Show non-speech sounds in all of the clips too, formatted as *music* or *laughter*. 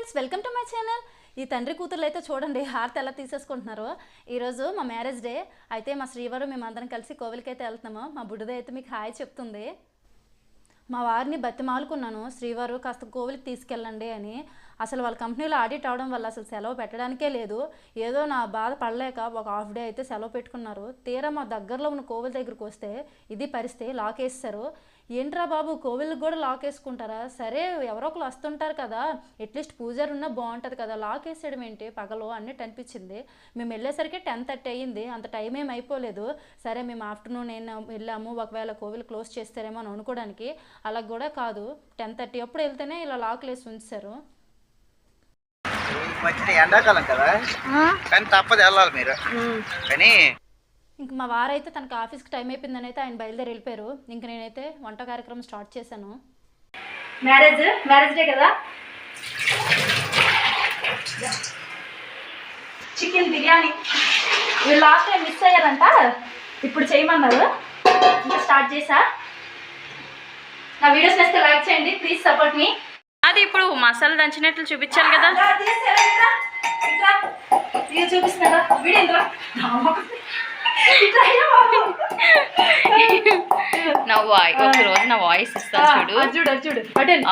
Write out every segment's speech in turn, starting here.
Friends welcome to my channel. ఈ తండ్రి కూతుర్లు అయితే చూడండి హార్త్ ఎలా తీసేసుకుంటున్నారు. ఈరోజు మా మ్యారేజ్ డే. అయితే మా శ్రీవారు మేమందరం కలిసి కోవిలకి అయితే వెళ్తున్నాము. మా బుడ్డది అయితే మీకు హాయ్ చెప్తుంది. మా వారిని బతిమాలుకున్నాను. శ్రీవారు కాస్త కోవిలికి తీసుకెళ్ళండి అని. అసలు వాళ్ళ కంపెనీలో ఆడిట్ అవడం వల్ల అసలు సెలవు పెట్టడానికే లేదు. ఏదో నా బాధ పడలేక ఒక హాఫ్ డే అయితే సెలవు పెట్టుకున్నారు. తీరా మా దగ్గరలో ఉన్న కోవిల దగ్గరికి వస్తే ఇది పరిస్థితి లాక్ వేస్తారు ఏంట్రా బాబు కోవిల్కి కూడా లాక్ వేసుకుంటారా సరే ఎవరో ఒకరు వస్తుంటారు కదా. అట్లీస్ట్ పూజారి ఉన్నా బాగుంటుంది కదా. లాక్ వేసేయడం ఏంటి? పగలు అన్నట్టు అనిపించింది. మేము వెళ్ళేసరికి టెన్ థర్టీ అయ్యింది. అంత టైం ఏం అయిపోలేదు. సరే మేము ఆఫ్టర్నూన్ ఏం వెళ్ళాము. ఒకవేళ కోవిల్ క్లోజ్ చేస్తారేమో అని అనుకోవడానికి. అలా కూడా కాదు. టెన్ థర్టీ అప్పుడు వెళ్తేనే ఇలా లాక్లు వేసి ఉంచారు. మధ్యన ఎండాకాలం కదా? కానీ తప్పదు వెళ్ళాలి మీరు. కానీ ఇంక మా వారైతే తనకి ఆఫీస్కి టైం అయిపోయిందని అయితే ఆయన బయలుదేరి వెళ్ళిపోయారు. ఇంక నేనైతే వంట కార్యక్రమం స్టార్ట్ చేశాను. మ్యారేజ్? మ్యారేజ్ డే కదా? చికెన్ బిర్యానీ. వీళ్ళు లాస్ట్ టైం మిస్ అయ్యారంట? ఇప్పుడు చేయమన్నారు. ఇంకా స్టార్ట్ చేసా? నా వీడియోస్ నచ్చితే లైక్ చేయండి. Please support me. అది ఇప్పుడు మసాలా దంచినట్లు చూపించాలి కదా. నా వాయి ఒక రోజు నా వాయిస్ ఇస్తాను చూడు.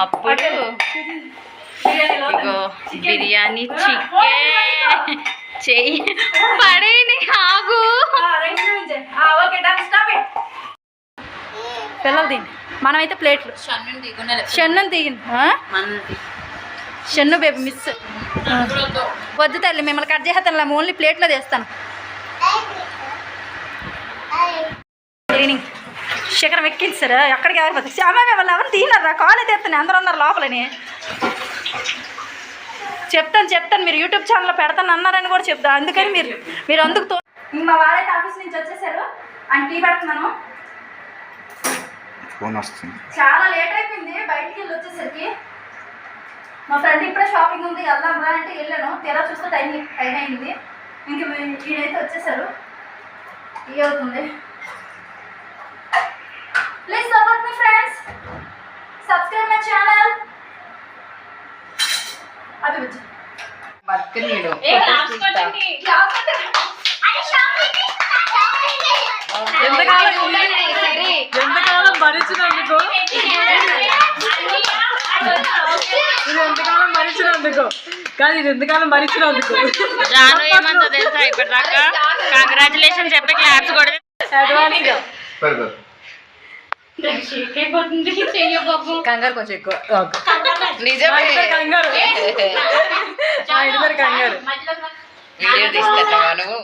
అప్పుడు బిర్యానీ చికెన్. చెయ్యి. పడేని ఆగు. Okay done stop it. పిల్లలు దీన్ని మనమైతే ప్లేట్లు. షన్ను తీయండి షన్ను బేబీ మిస్. వద్దు తల్లి మిమ్మల్ని కట్ చేస్తాను ఓన్లీ ప్లేట్లో తీస్తాను. క్లీనింగ్ శిఖరం ఎక్కించారు ఎక్కడికి ఆగిపోతుంది శ్యామ వాళ్ళు ఎవరు తీయనరా కాల్ అయితే ఎత్తాను అందరూ ఉన్నారు లోపలని. చెప్తాను చెప్తాను మీరు యూట్యూబ్ ఛానల్లో పెడతాను అన్నారని కూడా చెప్తా. అందుకని మీరు మీరు అందుకు మా వారైతే ఆఫీస్ నుంచి వచ్చేసారు. ఆయన టీ పెడుతున్నాను. ఫోన్ వస్తుంది. చాలా లేట్ అయిపోయింది బయటికి వెళ్ళి వచ్చేసరికి మా ఫ్రెండ్ ఇప్పుడే షాపింగ్ ఉంది వెళ్దాం రా అంటే వెళ్ళాను. తీరా చూస్తే టైం టైం అయింది. ఇంక వీడైతే వచ్చేసారు ఈ అవుతుంది. Please support me friends subscribe my channel అది వచ్చి ఎంతకాలం భరించినందుకు ఇది ఎంతకాలం భరించినందుకు కానీ ఇది ఎంతకాలం ఏమంతో తెలుసా ఇప్పటిదాకా? కంగ్రాచులేషన్ చెప్పి క్లాప్స్ కూడా అడ్వాన్స్ కంగారు కొంచెం ఎక్కువ. నిజమే. కంగారు. *laughs* కంగారు. వీడియో తీస్తా నువ్వు.